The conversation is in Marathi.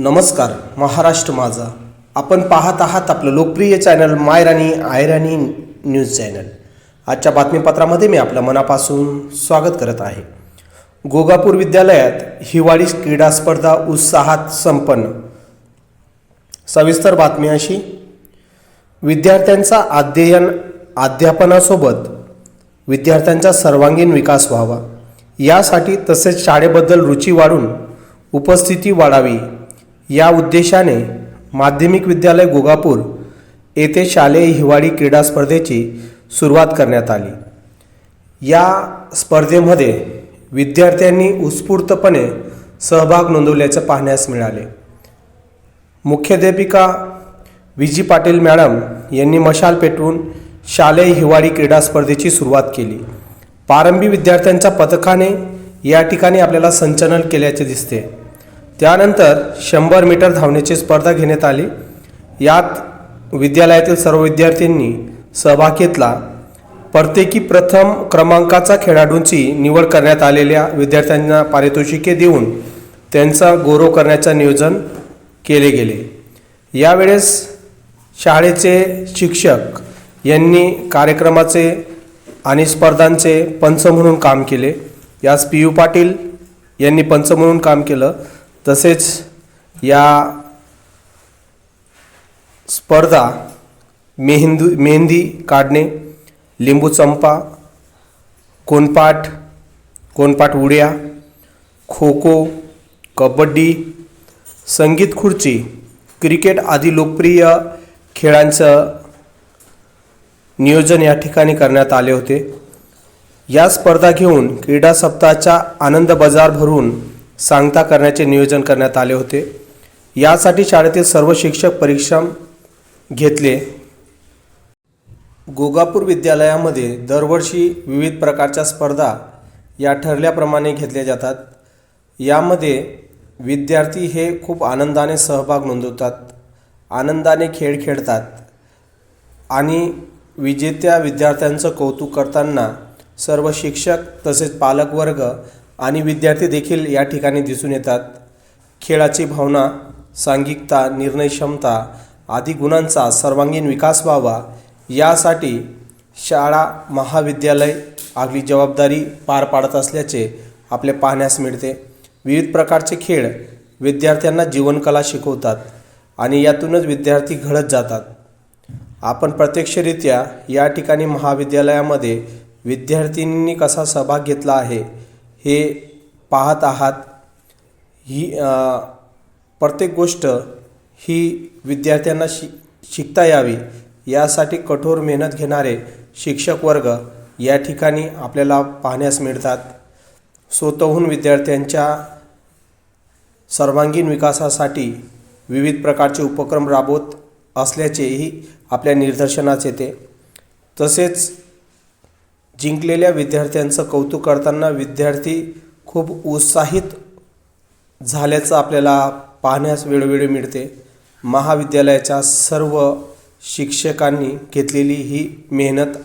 नमस्कार महाराष्ट्र माझा. आपण पाहत आहात आपलं लोकप्रिय चॅनल मायराणी आयराणी न्यूज चॅनल आजच्या बातमीपत्रामध्ये मी आपलं मनापासून स्वागत करत आहे. गोगापूर विद्यालयात हिवाळी क्रीडा स्पर्धा उत्साहात संपन्न. सविस्तर बातमी अशी. विद्यार्थ्यांचा अध्ययन अध्यापनासोबत विद्यार्थ्यांचा सर्वांगीण विकास व्हावा. यासाठी तसेच शाळेबद्दल रुची वाढून उपस्थिती वाढावी. या उद्देशाने माध्यमिक विद्यालय गोगापूर येथे शालेय हिवाळी क्रीडा स्पर्धेची सुरुवात करण्यात आली. या स्पर्धेमध्ये विद्यार्थ्यांनी उत्स्फूर्तपणे सहभाग नोंदवल्याचं पाहण्यास मिळाले. मुख्याध्यापिका विजी पाटील मॅडम यांनी मशाल पेटवून शालेय हिवाळी क्रीडा स्पर्धेची सुरुवात केली. प्रारंभी विद्यार्थ्यांच्या पथकाने या ठिकाणी आपल्याला संचलन केल्याचे दिसते. त्यानंतर शंभर मीटर धावण्याची स्पर्धा घेण्यात आली. यात विद्यालयातील सर्व विद्यार्थ्यांनी सहभाग घेतला. प्रत्येकी प्रथम क्रमांकाचा खेळाडूंची निवड करण्यात आलेल्या विद्यार्थ्यांना पारितोषिके देऊन त्यांचा गौरव करण्याचं नियोजन केले गेले. यावेळेस शाळेचे शिक्षक यांनी कार्यक्रमाचे आणि स्पर्धांचे पंच म्हणून काम केले. यास पी यू पाटील यांनी पंच म्हणून काम केलं. तसेच या स्पर्धा मेहंदू मेहंदी काढणे लिंबू चंपा कोनपाट कोनपाट उड्या खो खो कबड्डी संगीत खुर्ची क्रिकेट आदी लोकप्रिय खेळांचं नियोजन या ठिकाणी करण्यात आले होते. या स्पर्धा घेऊन क्रीडा सप्ताहाचा आनंद बाजार भरून सांगता करण्याचे नियोजन करण्यात आले होते. यासाठी शाळेतील सर्व शिक्षक परिश्रम घेतले. गोगापूर विद्यालयामध्ये दरवर्षी विविध प्रकारच्या स्पर्धा या ठरल्याप्रमाणे घेतल्या जातात. यामध्ये विद्यार्थी हे खूप आनंदाने सहभाग नोंदवतात आनंदाने खेळ खेळतात आणि विजेत्या विद्यार्थ्यांचं कौतुक करताना सर्व शिक्षक तसेच पालकवर्ग आणि विद्यार्थी देखील या ठिकाणी दिसून येतात. खेळाची भावना सांघिकता निर्णय क्षमता आदी गुणांचा सर्वांगीण विकास व्हावा यासाठी शाळा महाविद्यालय आपली जबाबदारी पार पाडत असल्याचे आपले पाहण्यास मिळते. विविध प्रकारचे खेळ विद्यार्थ्यांना जीवनकला शिकवतात आणि यातूनच विद्यार्थी घडत जातात. आपण प्रत्यक्षरित्या या ठिकाणी महाविद्यालयामध्ये विद्यार्थिनींनी कसा सहभाग घेतला आहे हे पाहत आहात. ही प्रत्येक गोष्ट ही विद्यार्थ्यांना शि शिकता यावी. यासाठी कठोर मेहनत घेणारे शिक्षक वर्ग या ठिकाणी आपल्याला पाहण्यास मिळतात. स्वतःहून विद्यार्थ्यांच्या सर्वांगीण विकासासाठी विविध प्रकारचे उपक्रम राबवत असल्याचेही आपल्या निदर्शनास येते. तसेच जिंकलेल्या विद्यार्थ्यांचं कौतुक करताना विद्यार्थी खूप उत्साहित झाल्याचं आपल्याला पाहण्यास वेळोवेळी मिळते. महाविद्यालयाच्या सर्व शिक्षकांनी घेतलेली ही मेहनत